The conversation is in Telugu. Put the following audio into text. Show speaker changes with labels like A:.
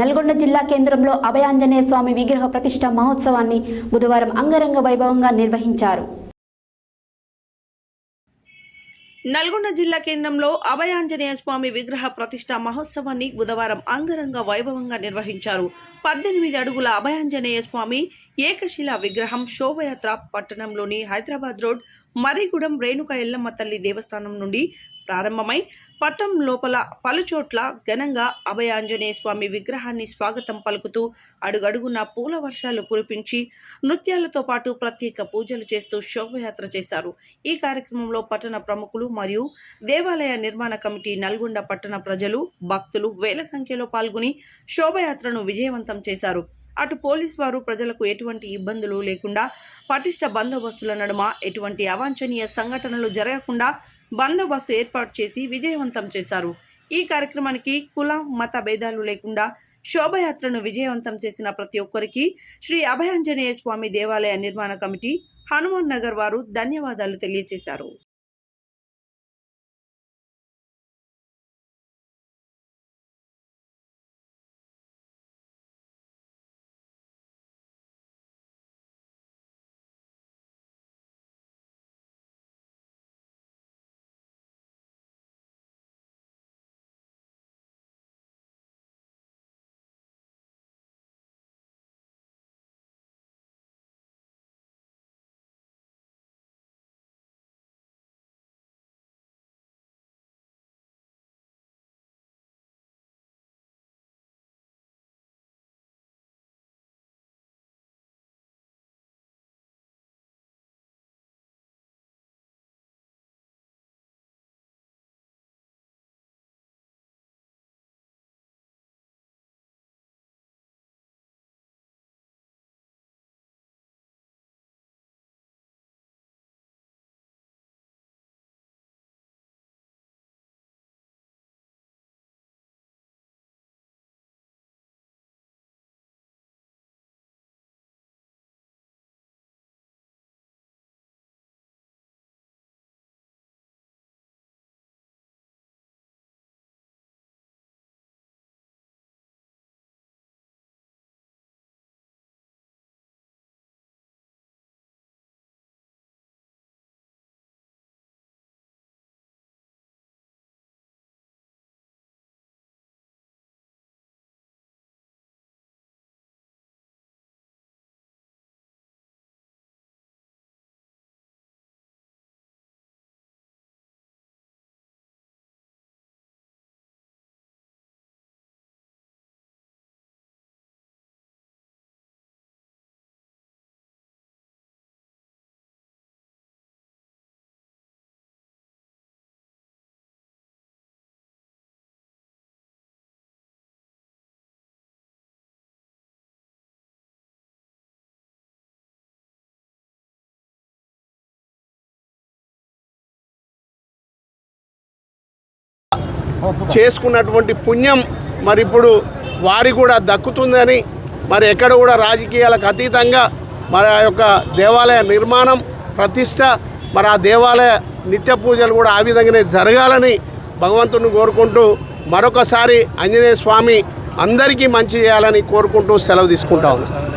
A: నల్గొండ జిల్లా కేంద్రంలో అభయాంజనేయ స్వామి విగ్రహ ప్రతిష్ట మహోత్సవాన్ని బుధవారం అంగరంగ వైభవంగా నిర్వహించారు.
B: నల్గొండ జిల్లా కేంద్రంలో అభయాంజనేయ స్వామి విగ్రహ ప్రతిష్ట మహోత్సవాన్ని బుధవారం అంగరంగ వైభవంగా నిర్వహించారు. పద్దెనిమిది అడుగుల అభయాంజనేయ స్వామి ఏకశిలా విగ్రహం శోభయాత్ర పట్టణంలోని హైదరాబాద్ రోడ్ మరిగూడెం రేణుక ఎల్లమ్మ తల్లి దేవస్థానం నుండి ప్రారంభమై పట్టణం లోపల పలుచోట్ల ఘనంగా అభయాంజనేయ స్వామి విగ్రహాన్ని స్వాగతం పలుకుతూ అడుగడుగున పూల వర్షాలు కురిపించి నృత్యాలతో పాటు ప్రత్యేక పూజలు చేస్తూ శోభయాత్ర చేశారు. ఈ కార్యక్రమంలో పట్టణ ప్రముఖులు మరియు దేవాలయ నిర్మాణ కమిటీ నల్గొండ పట్టణ ప్రజలు భక్తులు వేల సంఖ్యలో పాల్గొని శోభయాత్రను విజయవంతం చేశారు. అటు పోలీస్ వారు ప్రజలకు ఎటువంటి ఇబ్బందులు లేకుండా పటిష్ట బందోబస్తుల నడుమ ఎటువంటి అవాంఛనీయ సంఘటనలు జరగకుండా బందోబస్తు ఏర్పాటు చేసి విజయవంతం చేశారు. ఈ కార్యక్రమానికి కుల మత భేదాలు లేకుండా శోభయాత్రను విజయవంతం చేసిన ప్రతి ఒక్కరికి శ్రీ అభయాంజనేయ స్వామి దేవాలయ నిర్మాణ కమిటీ హనుమాన్ నగర్ వారు ధన్యవాదాలు తెలియజేశారు
C: చేసుకున్నటువంటి పుణ్యం మరి ఇప్పుడు వారి కూడా దక్కుతుందని మరి ఎక్కడ కూడా రాజకీయాలకు అతీతంగా మరి ఆ యొక్క దేవాలయ నిర్మాణం ప్రతిష్ట మరి ఆ దేవాలయ నిత్య పూజలు కూడా ఆ విధంగానే జరగాలని భగవంతుని కోరుకుంటూ మరొకసారి ఆంజనేయ స్వామి అందరికీ మంచి చేయాలని కోరుకుంటూ సెలవు తీసుకుంటా ఉన్నాను